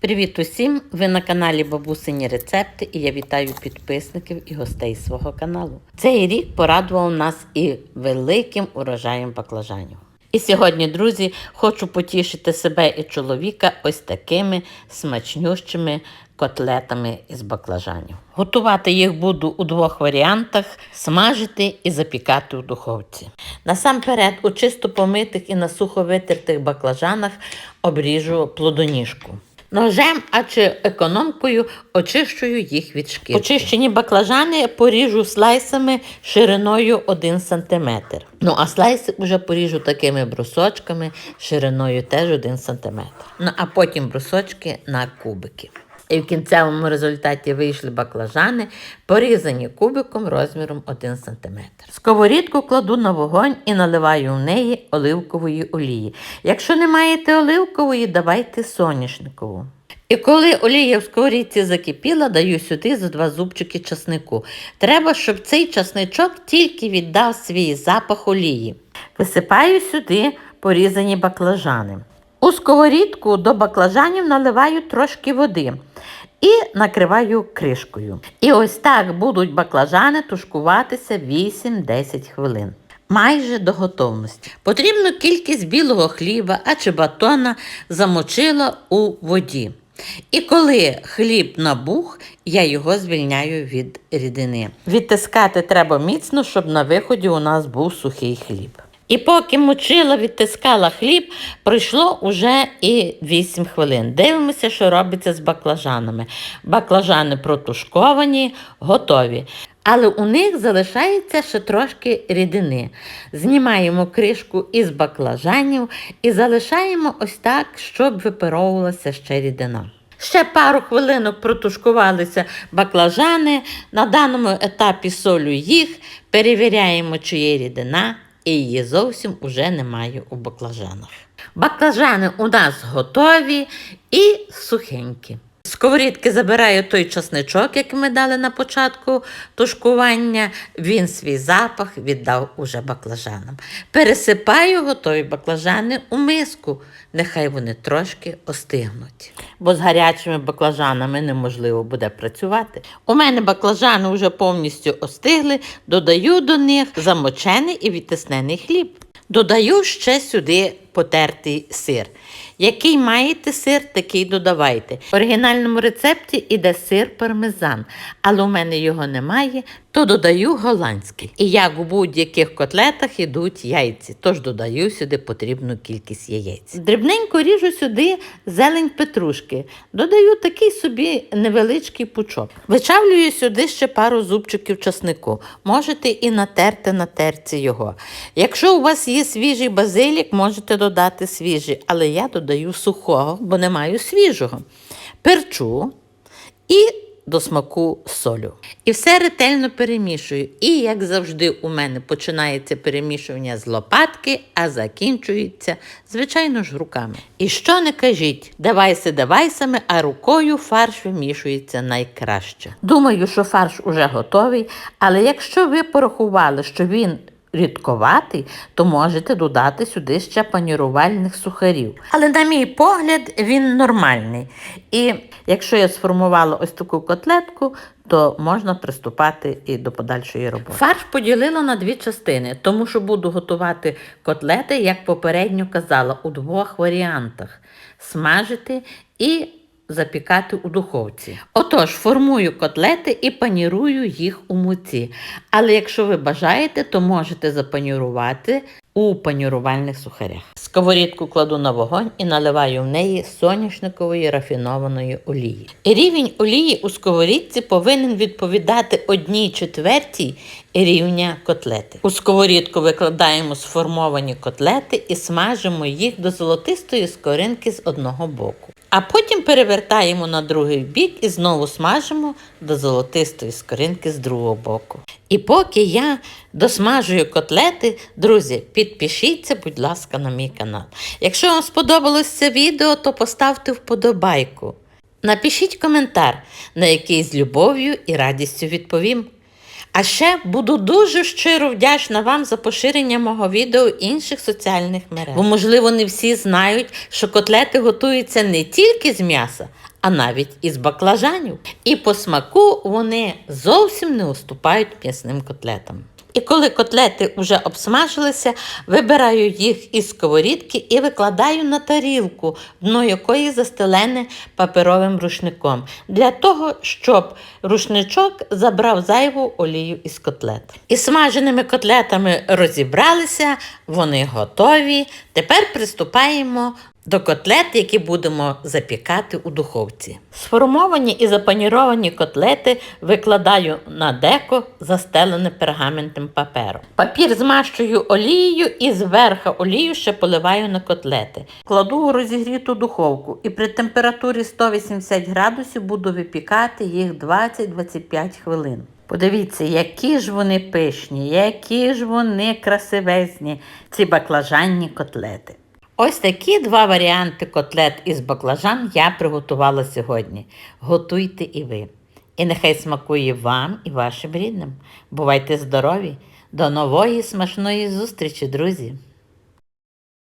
Привіт усім! Ви на каналі Бабусині Рецепти і я вітаю підписників і гостей свого каналу. Цей рік порадував нас і великим урожаєм баклажанів. І сьогодні, друзі, хочу потішити себе і чоловіка ось такими смачнющими котлетами із баклажанів. Готувати їх буду у двох варіантах: смажити і запікати у духовці. Насамперед, у чисто помитих і на сухо витертих баклажанах обріжу плодоніжку. Ножем, а чи економкою очищую їх від шкірки. Очищені баклажани поріжу слайсами шириною 1 см. Ну а слайси вже поріжу такими брусочками шириною теж 1 см. Ну а потім брусочки на кубики. І в кінцевому результаті вийшли баклажани, порізані кубиком розміром 1 см. Сковорідку кладу на вогонь і наливаю в неї оливкової олії. Якщо не маєте оливкової, давайте соняшникову. І коли олія в сковорідці закипіла, даю сюди за два зубчики часнику. Треба, щоб цей часничок тільки віддав свій запах олії. Висипаю сюди порізані баклажани. У сковорідку до баклажанів наливаю трошки води і накриваю кришкою. І ось так будуть баклажани тушкуватися 8-10 хвилин. Майже до готовності. Потрібну кількість білого хліба, а чи батона замочила у воді. І коли хліб набух, я його звільняю від рідини. Відтискати треба міцно, щоб на виході у нас був сухий хліб. І поки мочила, відтискала хліб, пройшло уже і 8 хвилин. Дивимося, що робиться з баклажанами. Баклажани протушковані, готові. Але у них залишається ще трошки рідини. Знімаємо кришку із баклажанів і залишаємо ось так, щоб випаровувалася ще рідина. Ще пару хвилинок протушкувалися баклажани. На даному етапі солю їх, перевіряємо, чи є рідина, і її зовсім уже немає у баклажанах. Баклажани у нас готові і сухенькі. Сковорідки забираю той часничок, який ми дали на початку тушкування. Він свій запах віддав уже баклажанам. Пересипаю готові баклажани у миску. Нехай вони трошки остигнуть. Бо з гарячими баклажанами неможливо буде працювати. У мене баклажани вже повністю остигли, додаю до них замочений і відтиснений хліб. Додаю ще сюди потертий сир. Який маєте сир, такий додавайте. В оригінальному рецепті іде сир пармезан, але у мене його немає, то додаю голландський. І як у будь-яких котлетах йдуть яйці, тож додаю сюди потрібну кількість яєць. Дрібненько ріжу сюди зелень петрушки, додаю такий собі невеличкий пучок. Вичавлюю сюди ще пару зубчиків часнику. Можете і натерти на терці його. Якщо у вас є свіжий базилік, можете додати свіжий, але я додаю сухого, бо не маю свіжого. Перчу і до смаку солю. І все ретельно перемішую. І, як завжди, у мене починається перемішування з лопатки, а закінчується, звичайно ж, руками. І що не кажіть, давайся давайсами, а рукою фарш вимішується найкраще. Думаю, що фарш уже готовий, але якщо ви порахували, що він рідковатий, то можете додати сюди ще панірувальних сухарів. Але, на мій погляд, він нормальний. І якщо я сформувала ось таку котлетку, то можна приступати і до подальшої роботи. Фарш поділила на дві частини, тому що буду готувати котлети, як попередньо казала, у двох варіантах: смажити і запікати у духовці. Отож, формую котлети і панірую їх у муці. Але якщо ви бажаєте, то можете запанірувати у панірувальних сухарях. Сковорідку кладу на вогонь і наливаю в неї соняшникової рафінованої олії. Рівень олії у сковорідці повинен відповідати одній четвертій рівня котлети. У сковорідку викладаємо сформовані котлети і смажимо їх до золотистої скоринки з одного боку. А потім перевертаємо на другий бік і знову смажимо до золотистої скоринки з другого боку. І поки я досмажую котлети, друзі, підпишіться, будь ласка, на мій канал. Якщо вам сподобалось це відео, то поставте вподобайку. Напишіть коментар, на який з любов'ю і радістю відповім. А ще буду дуже щиро вдячна вам за поширення мого відео інших соціальних мереж. Бо, можливо, не всі знають, що котлети готуються не тільки з м'яса, а навіть із баклажанів. І по смаку вони зовсім не уступають м'ясним котлетам. І коли котлети вже обсмажилися, вибираю їх із сковорідки і викладаю на тарілку, дно якої застелене паперовим рушником, для того, щоб рушничок забрав зайву олію із котлет. І смаженими котлетами розібралися, вони готові. Тепер приступаємо до котлет, які будемо запікати у духовці. Сформовані і запаніровані котлети викладаю на деко, застелене пергаментним папером. Папір змащую олією і зверху олію ще поливаю на котлети. Кладу у розігріту духовку і при температурі 180 градусів буду випікати їх 20-25 хвилин. Подивіться, які ж вони пишні, які ж вони красивезні, ці баклажанні котлети. Ось такі два варіанти котлет із баклажан я приготувала сьогодні. Готуйте і ви. І нехай смакує вам і вашим рідним. Бувайте здорові! До нової смачної зустрічі, друзі!